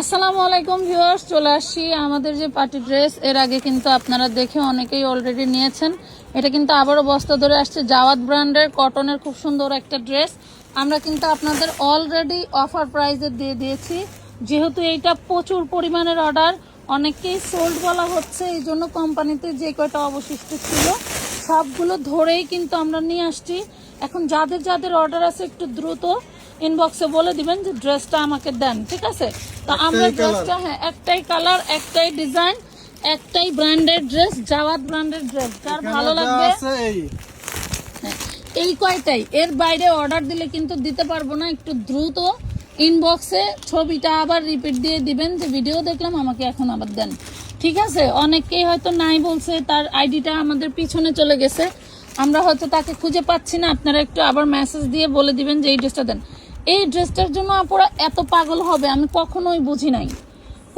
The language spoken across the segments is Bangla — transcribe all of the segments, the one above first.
আসসালামু আলাইকুম ভিউয়ার্স, চলে আসছি আমাদের যে পার্টি ড্রেস। এর আগে কিন্তু আপনারা দেখে অনেকেই অলরেডি নিয়েছেন। এটা কিন্তু আবারও বস্তা ধরে আসছে জাওয়াত ব্র্যান্ডের কটনের খুব সুন্দর একটা ড্রেস। আমরা কিন্তু আপনাদের অলরেডি অফার প্রাইজে দিয়ে দিয়েছি। যেহেতু এইটা প্রচুর পরিমাণের অর্ডার অনেকেই সোল্ড বলা হচ্ছে, এই জন্য কোম্পানিতে যে কয়টা অবশিষ্ট ছিল, সবগুলো ধরেই কিন্তু আমরা নিয়ে আসছি। এখন যাদের যাদের অর্ডার আছে একটু দ্রুত ইনবক্সে বলে দিবেন যে ড্রেসটা আমাকে দেন ঠিক আছে? তো আমরা ড্রেসটা হ্যাঁ একটাই কালার একটাই ডিজাইন একটাই ব্র্যান্ডের ড্রেস জাওয়াত ব্র্যান্ডের ড্রেস যার ভালো লাগবে এই। হ্যাঁ, এই কয়টাই? এর বাইরে অর্ডার দিলে কিন্তু দিতে পারব না একটু দ্রুত। ইনবক্সে ছবিটা আবার রিপিট দিয়ে দিবেন যে ভিডিও দেখলাম আমাকে এখন আবার দেন। ঠিক আছে? অনেকেই হয়তো নাই বলছে তার আইডিটা আমাদের পিছনে চলে গেছে। আমরা হয়তো তাকে খুঁজে পাচ্ছি না আপনারা একটু আবার মেসেজ দিয়ে বলে দিবেন যে এই ড্রেসটা দেন। এই ড্রেসটার জন্য আপুরা এত পাগল হবে, আমি কখনোই বুঝি নাই।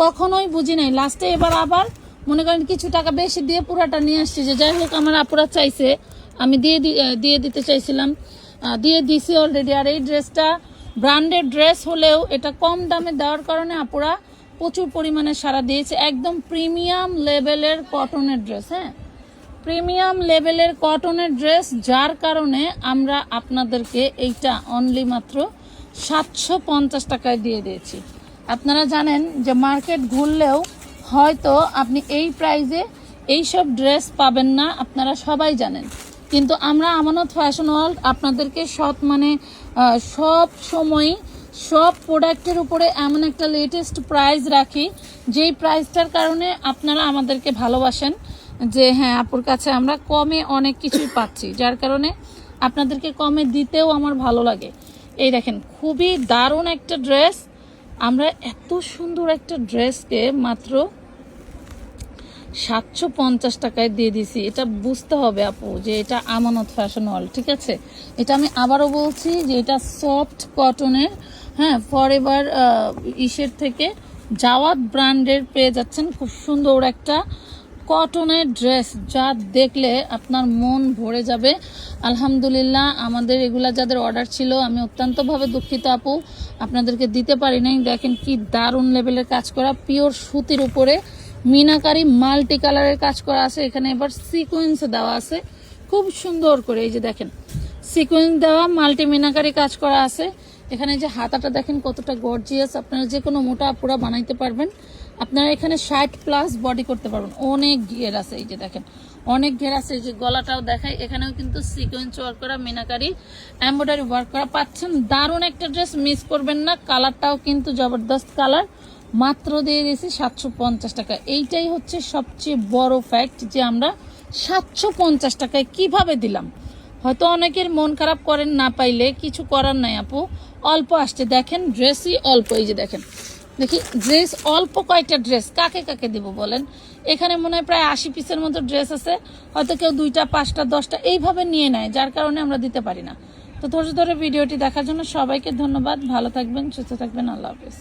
কখনোই বুঝি নাই। লাস্টে এবার আবার মনে করেন কিছু টাকা বেশি দিয়ে পুরাটা নিয়ে আসছি যে, যাই হোক, আমার আপুরা চাইছে, আমি দিয়ে দিয়ে দিতে চাইছিলাম। দিয়ে দিছি অলরেডি আর এই ড্রেসটা ব্র্যান্ডেড ড্রেস হলেও এটা কম দামে দেওয়ার কারণে আপুরা প্রচুর পরিমাণে সারা দিয়েছে। একদম প্রিমিয়াম লেভেলের কটনের ড্রেস হ্যাঁ? প্রিমিয়াম লেভেলের কটনের ড্রেস যার কারণে আমরা আপনাদেরকে এইটা অনলি মাত্র সাতশো পঞ্চাশ টাকায় দিয়ে দিয়েছি। আপনারা জানেন যে মার্কেট ঘুরলেও হয়তো আপনি এই প্রাইজে এইসব ড্রেস পাবেন না, আপনারা সবাই জানেন। কিন্তু আমরা আমানত ফ্যাশন ওয়ার্ল্ড আপনাদেরকে সৎ মানে সব সময় সব প্রোডাক্টের উপরে এমন একটা লেটেস্ট প্রাইস রাখি, যেই প্রাইসটার কারণে আপনারা আমাদেরকে ভালোবাসেন যে হ্যাঁ আপুর কাছে আমরা কমে অনেক কিছুই পাচ্ছি, যার কারণে আপনাদেরকে কমে দিতেও আমার ভালো লাগে। এই দেখেন, খুবই দারুণ একটা ড্রেস। আমরা এত সুন্দর একটা ড্রেসকে মাত্র সাতশো পঞ্চাশ টাকায় দিয়ে দিছি এটা বুঝতে হবে আপু যে এটা আমানত ফ্যাশন ওয়াল ঠিক আছে? এটা আমি আবারও বলছি যে এটা সফট কটনের হ্যাঁ ফর এভার ইসের থেকে জাওয়াত ব্র্যান্ডের পেয়ে যাচ্ছেন। খুব সুন্দর একটা কটনের ড্রেস যা দেখলে আপনার মন ভরে যাবে। আলহামদুলিল্লাহ, আমাদের এগুলা যাদের অর্ডার ছিল, আমি অত্যন্তভাবে দুঃখিত আপু। আপনাদেরকে দিতে পারি নাই। দেখেন কি দারুণ লেভেলের কাজ করা, পিওর সুতির উপরে মিনাকারি মাল্টি কালারের কাজ করা আছে। এখানে এবার সিকোয়েন্স দেওয়া আছে। খুব সুন্দর করে, এই যে দেখেন সিকোয়েন্স দেওয়া, মাল্টি মিনাকারি কাজ করা আছে। এখানে যে হাতাটা দেখেন কতটা গর্জিয়াস আপনারা যে কোনো মোটা পুরা বানাইতে পারবেন। আপনারা এখানে ষাট প্লাস বডি করতে পারবেন। অনেক ঘের আছে এই যে দেখেন। অনেক ঘের আছে এই যে গলাটাও দেখায় এখানেও কিন্তু সিকোয়েন্স ওয়ার্ক করা, মিনাকারি এম্ব্রয়ডারি ওয়ার্ক করা পাচ্ছেন। দারুণ একটা ড্রেস মিস করবেন না। কালারটাও কিন্তু জবরদস্ত কালার মাত্র দিয়ে দিয়েছি সাতশো পঞ্চাশ টাকা। এইটাই হচ্ছে সবচেয়ে বড় ফ্যাক্ট যে আমরা সাতশো পঞ্চাশ টাকায় কীভাবে দিলাম। হয়তো অনেকের মন খারাপ করেন না পাইলে, কিছু করার নাই আপু। অল্প আসছে। দেখেন ড্রেসই অল্প। এই যে দেখেন দেখি ড্রেস অল্প কয়েকটা ড্রেস কাকে কাকে দেব বলেন? এখানে মনে হয় প্রায় আশি পিসের মতো ড্রেস আছে। হয়তো কেউ দুইটা, পাঁচটা, দশটা, এইভাবে নিয়ে নেয়, যার কারণে আমরা দিতে পারি না। তো ধৈর্য ধরে ভিডিওটি দেখার জন্য সবাইকে ধন্যবাদ। ভালো থাকবেন, সুস্থ থাকবেন। আল্লাহ হাফেজ।